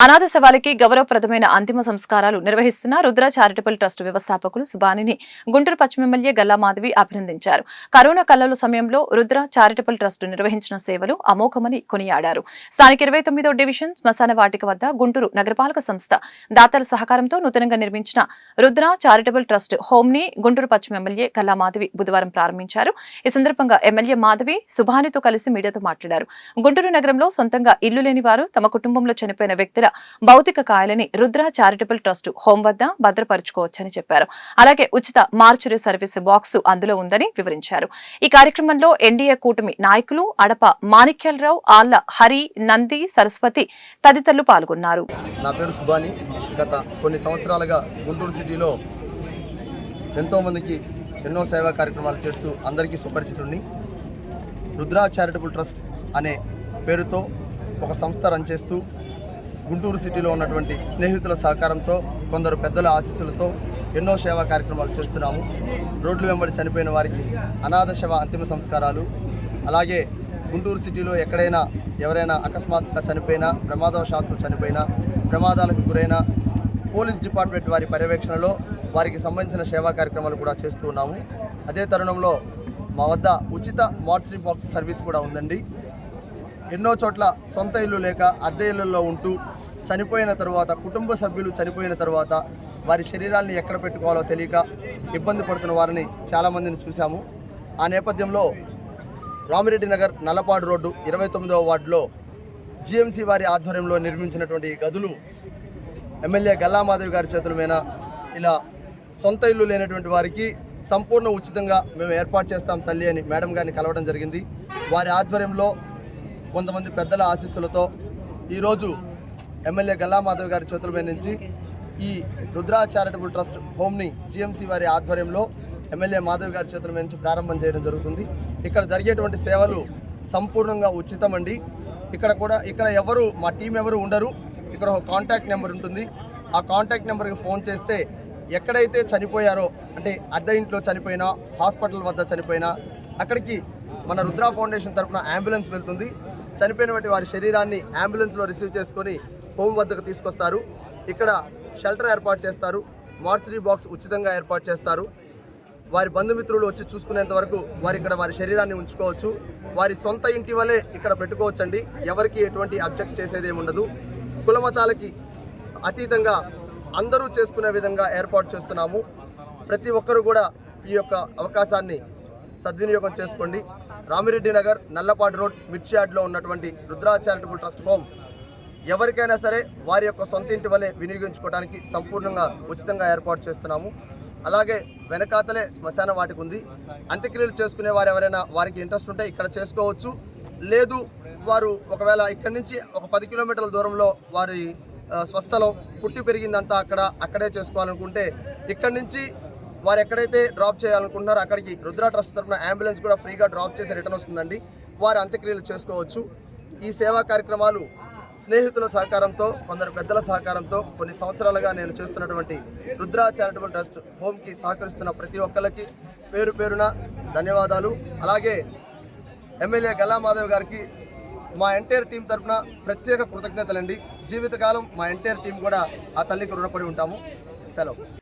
అనాథ శవాలకి గౌరవప్రదమైన అంతిమ సంస్కారాలు నిర్వహిస్తున్న రుద్ర చారిటబుల్ ట్రస్ట్ వ్యవస్థాపకులు సుబానిని గుంటూరు పశ్చిమ ఎమ్మెల్యే గల్లా మాధవి అభినందించారు. కరోనా కల్లల సమయంలో రుద్ర చారిటబుల్ ట్రస్ట్ నిర్వహించిన సేవలు అమోఘమని కొనియాడారు. స్థానిక ఇరవై తొమ్మిదో డివిజన్ శ్మశాన వాటిక వద్ద గుంటూరు నగరపాలక సంస్థ దాతల సహకారంతో నూతనంగా నిర్మించిన రుద్ర చారిటబుల్ ట్రస్ట్ హోమ్ని గుంటూరు పశ్చిమ ఎమ్మెల్యే గల్లా మాధవి బుధవారం ప్రారంభించారు. ఈ సందర్భంగా ఎమ్మెల్యే మాధవి సుభానితో కలిసి మీడియాతో మాట్లాడారు. గుంటూరు నగరంలో సొంతంగా ఇల్లు లేని వారు తమ కుటుంబంలో చనిపోయిన వ్యక్తుల భౌతిక కాయలని రుద్ర చారిటబుల్ ట్రస్ట్ హోం వద్ద భద్రపరుచుకోవచ్చని చెప్పారు. అలాగే ఉచిత మార్చురీ సర్వీస్ బాక్స్ అందులో ఉందని వివరించారు. ఈ కార్యక్రమంలో ఎన్డీఏ కూటమి నాయకులు అడప మాణిక్యాలరావు ఆళ్ళ హరి నంది సరస్వతి తదితరులు పాల్గొన్నారు. నా పేరు సుబాని గత కొన్ని సంవత్సరాలుగా గుంటూరు సిటీలో ఎంతోమందికి ఎన్నో సేవా కార్యక్రమాలు చేస్తూ అందరికీ సుపరిచితుడిని రుద్రా చారిటబుల్ ట్రస్ట్ అనే పేరుతో ఒక సంస్థ రన్ చేస్తూ గుంటూరు సిటీలో ఉన్నటువంటి స్నేహితుల సహకారంతో కొందరు పెద్దల ఆశీస్సులతో ఎన్నో సేవా కార్యక్రమాలు చేస్తున్నాము. రోడ్లు వెంబడి చనిపోయిన వారికి అనాథ శవ అంతిమ సంస్కారాలు. అలాగే గుంటూరు సిటీలో ఎక్కడైనా ఎవరైనా అకస్మాత్తుగా చనిపోయినా ప్రమాదవశాత్తు చనిపోయినా ప్రమాదాలకు గురైన పోలీస్ డిపార్ట్మెంట్ వారి పర్యవేక్షణలో వారికి సంబంధించిన సేవా కార్యక్రమాలు కూడా చేస్తూ ఉన్నాము. అదే తరుణంలో మా వద్ద ఉచిత మార్చరీ బాక్స్ సర్వీస్ కూడా ఉందండి. ఎన్నో చోట్ల సొంత ఇల్లు లేక అద్దె ఇళ్ళలో ఉంటూ చనిపోయిన తరువాత కుటుంబ సభ్యులు చనిపోయిన తరువాత వారి శరీరాల్ని ఎక్కడ పెట్టుకోవాలో తెలియక ఇబ్బంది పడుతున్న వారిని చాలామందిని చూశాము. ఆ నేపథ్యంలో రామిరెడ్డి నగర్ నల్లపాడు రోడ్డు ఇరవై తొమ్మిదవ వార్డులో జిఎంసీ వారి ఆధ్వర్యంలో నిర్మించినటువంటి గదులు ఎమ్మెల్యే గల్లామాధవి గారి చేతుల మీద ఇలా సొంత ఇల్లు లేనటువంటి వారికి సంపూర్ణ ఉచితంగా మేము ఏర్పాటు చేస్తాం తల్లి అని మేడం గారిని కలవడం జరిగింది. వారి ఆధ్వర్యంలో కొంతమంది పెద్దల ఆశీస్సులతో ఈరోజు ఎమ్మెల్యే గల్లామాధవ్ గారి చేతుల మీద నుంచి ఈ రుద్రా చారిటబుల్ ట్రస్ట్ హోమ్ని జిఎంసీ వారి ఆధ్వర్యంలో ఎమ్మెల్యే మాధవ్ గారి చేతుల మీద నుంచి ప్రారంభం చేయడం జరుగుతుంది. ఇక్కడ జరిగేటువంటి సేవలు సంపూర్ణంగా ఉచితమండి. ఇక్కడ కూడా ఇక్కడ ఎవరు మా టీం ఎవరు ఉండరు. ఇక్కడ ఒక కాంటాక్ట్ నెంబర్ ఉంటుంది. ఆ కాంటాక్ట్ నెంబర్కి ఫోన్ చేస్తే ఎక్కడైతే చనిపోయారో అంటే అద్దె ఇంట్లో చనిపోయినా హాస్పిటల్ వద్ద చనిపోయినా అక్కడికి మన రుద్రా ఫౌండేషన్ తరపున అంబులెన్స్ వెళ్తుంది. చనిపోయినటువంటి వారి శరీరాన్ని అంబులెన్స్లో రిసీవ్ చేసుకొని హోమ్ వద్దకు తీసుకొస్తారు. ఇక్కడ షెల్టర్ ఏర్పాటు చేస్తారు. మార్చరీ బాక్స్ ఉచితంగా ఏర్పాటు చేస్తారు. వారి బంధుమిత్రులు వచ్చి చూసుకునేంత వరకు వారి ఇక్కడ వారి శరీరాన్ని ఉంచుకోవచ్చు. వారి సొంత ఇంటి వలె ఇక్కడ పెట్టుకోవచ్చండి. ఎవరికి ఎటువంటి అబ్జెక్ట్ చేసేది ఉండదు. కులమతాలకి అతీతంగా అందరూ చేసుకునే విధంగా ఏర్పాటు చేస్తున్నాము. ప్రతి ఒక్కరూ కూడా ఈ యొక్క అవకాశాన్ని సద్వినియోగం చేసుకోండి. రామిరెడ్డి నగర్ నల్లపాటి రోడ్ మిర్చి యార్డ్లో ఉన్నటువంటి రుద్రా చారిటబుల్ ట్రస్ట్ హోమ్. ఎవరికైనా సరే వారి యొక్క సొంత ఇంటి వలె వినియోగించుకోవడానికి సంపూర్ణంగా ఉచితంగా ఏర్పాటు చేస్తున్నాము. అలాగే వెనకాతలే శ్మశాన వాటికి ఉంది. అంత్యక్రియలు చేసుకునే వారు ఎవరైనా వారికి ఇంట్రెస్ట్ ఉంటే ఇక్కడ చేసుకోవచ్చు. లేదు వారు ఒకవేళ ఇక్కడి నుంచి ఒక పది కిలోమీటర్ల దూరంలో వారి స్వస్థలం పుట్టి పెరిగిందంతా అక్కడ అక్కడే చేసుకోవాలనుకుంటే ఇక్కడి నుంచి వారు ఎక్కడైతే డ్రాప్ చేయాలనుకుంటున్నారో అక్కడికి రుద్ర ట్రస్ట్ తరఫున అంబులెన్స్ కూడా ఫ్రీగా డ్రాప్ చేసి రిటర్న్ వస్తుందండి. వారు అంత్యక్రియలు చేసుకోవచ్చు. ఈ సేవా కార్యక్రమాలు స్నేహితుల సహకారంతో కొందరు పెద్దల సహకారంతో కొన్ని సంవత్సరాలుగా నేను చేస్తున్నటువంటి రుద్ర చారిటబుల్ ట్రస్ట్ హోమ్కి సహకరిస్తున్న ప్రతి ఒక్కరికి పేరు పేరున ధన్యవాదాలు. అలాగే ఎమ్మెల్యే గల్లా మాధవ్ గారికి మా ఎంటైర్ టీం తరపున ప్రత్యేక కృతజ్ఞతలండి. జీవితకాలం మా ఎంటైర్ టీం కూడా ఆ తల్లికి రుణపడి ఉంటాము. సెలవు.